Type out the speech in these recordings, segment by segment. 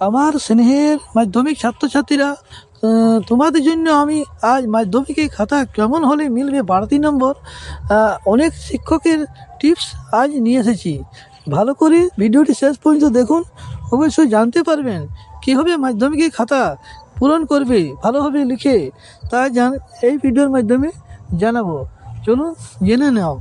আমার স্নেহের মাধ্যমিক ছাত্রছাত্রীরা তোমাদের জন্য আমি আজ মাধ্যমিকের খাতা কেমন হলে মিলবে বাড়তি নম্বর অনেক শিক্ষকের টিপস আজ নিয়ে এসেছি। ভালো করে ভিডিওটি শেষ পর্যন্ত দেখুন, অবশ্যই জানতে পারবেন কীভাবে মাধ্যমিকের খাতা পূরণ করবে, ভালোভাবে লিখে তা জান, এই ভিডিওর মাধ্যমে জানাব। চলুন জেনে নাও।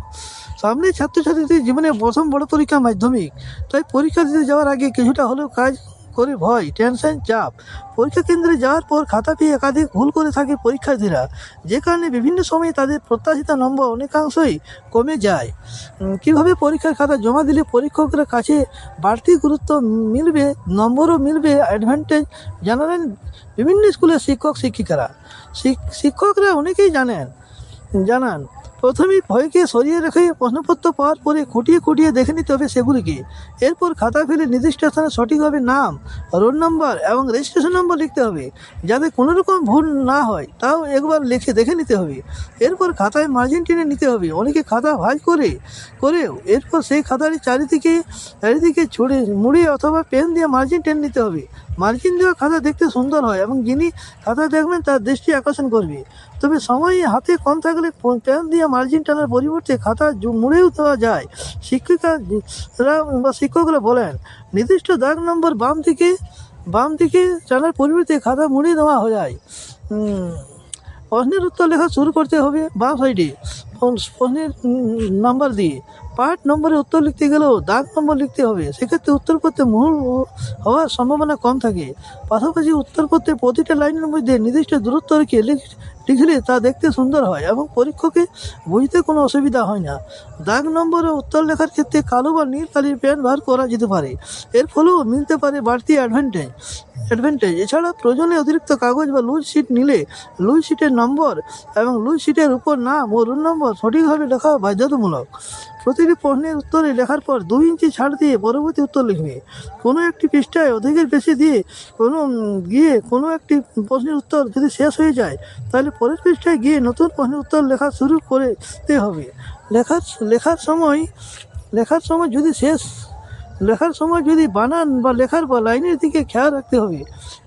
সামনে ছাত্রছাত্রীদের জীবনে প্রথম বড় পরীক্ষা মাধ্যমিক, তাই পরীক্ষা দিতে যাওয়ার আগে কিছুটা হলেও কাজ করে ভয় টেনশন চাপ। পরীক্ষা কেন্দ্রে যাওয়ার পর খাতা পেয়ে একাধিক ভুল করে থাকে পরীক্ষার্থীরা, যে কারণে বিভিন্ন সময়ে তাদের প্রত্যাশিত নম্বর অনেকাংশই কমে যায়। কীভাবে পরীক্ষার খাতা জমা দিলে পরীক্ষকরা কাছে বাড়তি গুরুত্ব মিলবে, নম্বরও মিলবে অ্যাডভান্টেজ জানালেন বিভিন্ন স্কুলের শিক্ষক শিক্ষিকারা শিক- শিক্ষকরা অনেকেই জানেন, জানান প্রথমেই ভয়কে সরিয়ে রেখে প্রশ্নপত্র পাওয়ার পরে খুঁটিয়ে খুঁটিয়ে দেখে নিতে হবে সেগুলিকে। এরপর খাতা ফেলে নির্দিষ্ট স্থানে সঠিকভাবে নাম, রোল নম্বর এবং রেজিস্ট্রেশন নম্বর লিখতে হবে। যাতে কোনো রকম ভুল না হয়, তাও একবার লিখে দেখে নিতে হবে। এরপর খাতায় মার্জিন টেনে নিতে হবে। অনেকে খাতা ভাঁজ করে, করেও এরপর সেই খাতাটি চারিদিকে চারিদিকে ছুড়ে, মুড়ে অথবা পেন দিয়ে মার্জিন টেনে নিতে হবে। মার্জিন দেওয়া খাতা দেখতে সুন্দর হয় এবং যিনি খাতা দেখবেন তার দৃষ্টি আকর্ষণ করবে। তবে সময় হাতে কম থাকলে পেন দিয়ে মার্জিন টানার পরিবর্তে খাতা মুড়েও দেওয়া যায়। শিক্ষিকারা বা শিক্ষকরা বলেন, নির্দিষ্ট দাগ নম্বর বাম দিকে বাম দিকে টানার পরিবর্তে খাতা মুড়ে দেওয়া হয়ে যায় প্রশ্নের উত্তর লেখা শুরু করতে হবে বাম সাইডে। প্রশ্নের নাম্বার দিয়ে। পার্ট নম্বরে উত্তর লিখতে গেলেও দাগ নম্বর লিখতে হবে। সেক্ষেত্রে উত্তর করতে মূল হওয়ার সম্ভাবনা কম থাকে। পাশাপাশি উত্তর করতে প্রতিটা লাইনের মধ্যে নির্দিষ্ট দূরত্ব রেখে লিখ- লিখলে তা দেখতে সুন্দর হয় এবং পরীক্ষকে বুঝতে কোনো অসুবিধা হয় না। দাগ নম্বরে উত্তর লেখার ক্ষেত্রে কালো বা নীল কালির পেন বার করা যেতে পারে। এর ফলেও মিলতে পারে বাড়তি অ্যাডভান্টেজ অ্যাডভান্টেজ এছাড়া প্রয়োজনে অতিরিক্ত কাগজ বা লুজ শিট নিলে লুজ শিটের নম্বর এবং লুজ শিটের উপর নাম ও রোল নম্বর সঠিকভাবে লেখা বাধ্যতামূলক। প্রতিটি প্রশ্নের উত্তরে লেখার পর দুই ইঞ্চি ছাড় দিয়ে পরবর্তী উত্তর লিখবে। কোনো একটি পৃষ্ঠায় অধিকের বেশি দিয়ে কোনো গিয়ে কোনো একটি প্রশ্নের উত্তর যদি শেষ হয়ে যায়, তাহলে পরের পৃষ্ঠায় গিয়ে নতুন প্রশ্নের উত্তর লেখা শুরু করতে হবে। লেখার লেখার সময় লেখার সময় যদি শেষ, লেখার সময় যদি বানান বা লেখার বা লাইনের দিকে খেয়াল রাখতে হবে,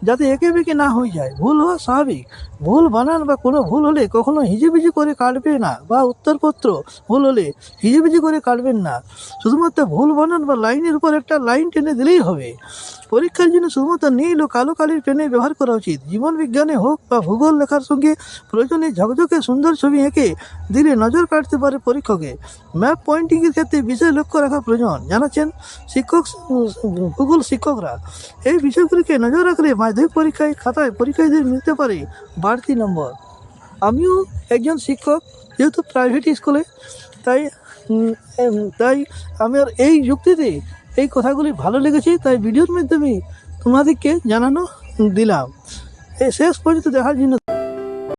যাতে একে বেঁকে না হয়ে যায়। ভুল হওয়া স্বাভাবিক। ভুল বানান বা কোনো ভুল হলে কখনো হিজিবিজি করে কাটবে না বা উত্তরপত্র ভুল হলে হিজিবিজি করে কাটবেন না। শুধুমাত্র ভুল বানান বা লাইনের উপর একটা লাইন টেনে দিলেই হবে। পরীক্ষার জন্য শুধুমাত্র নীল ও কালো কালির পেনে ব্যবহার করা উচিত। জীবন বিজ্ঞানে হোক বা ভূগোল লেখার সঙ্গে প্রয়োজনে ঝকঝকে সুন্দর ছবি এঁকে দিলে নজর কাটতে পারে পরীক্ষকে। ম্যাপ পয়েন্টিংয়ের ক্ষেত্রে বিশেষ লক্ষ্য রাখা প্রয়োজন, জানাচ্ছেন শিক্ষক ভূগোল শিক্ষকরা। এই বিষয়গুলিকে নজর রাখলে মাধ্যমিক পরীক্ষায় খাতায় পরীক্ষার্থীদের মিলতে পারে বাড়তি নম্বর। আমিও একজন শিক্ষক, যেহেতু প্রাইভেট স্কুলে তাই তাই আমি আর এই যুক্তিতে এই কথাগুলি ভালো লেগেছে, তাই ভিডিওর মাধ্যমে তোমাদেরকে জানানো দিলাম। এই শেষ পর্যন্ত দেখার জন্য